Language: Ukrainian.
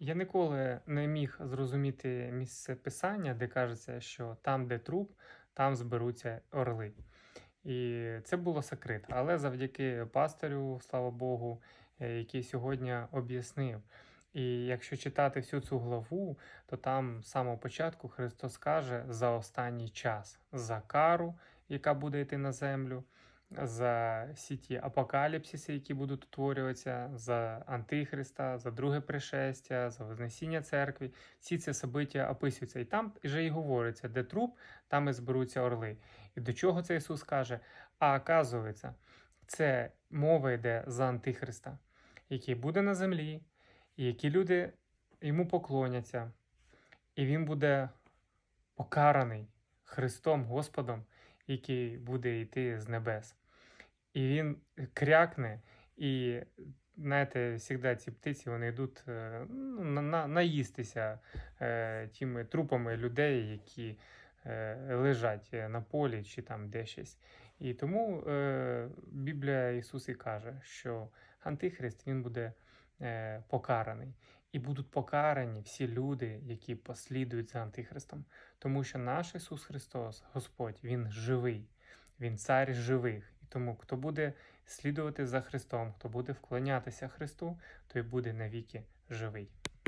Я ніколи не міг зрозуміти місце писання, де кажеться, що там, де труп, там зберуться орли. І це було секрет. Але завдяки пастирю, слава Богу, е, який сьогодні об'яснив. І якщо читати всю цю главу, то там з самого початку Христос каже за останній час, за кару, яка буде йти на землю, за всі ті апокаліпсиси, які будуть утворюватися, за Антихриста, за друге пришестя, за Вознесіння церкви. Всі ці собиття описуються. І там вже і говориться, де труп, там і зберуться орли. І до чого це Ісус каже? А оказується, це мова йде за Антихриста, який буде на землі, і які люди йому поклоняться, і він буде покараний Христом Господом, який буде йти з небес. І він крякне, і знаєте, завжди ці птиці вони йдуть е, ну, на, на, наїстися е, тими трупами людей, які е, лежать е, на полі чи там де щось. І тому е, Біблія Ісус і каже, що Антихрист він буде е, покараний. І будуть покарані всі люди, які послідують за Антихристом. Тому що наш Ісус Христос, Господь, Він живий, Він цар живих. І тому, хто буде слідувати за Христом, хто буде вклонятися Христу, той буде навіки живий.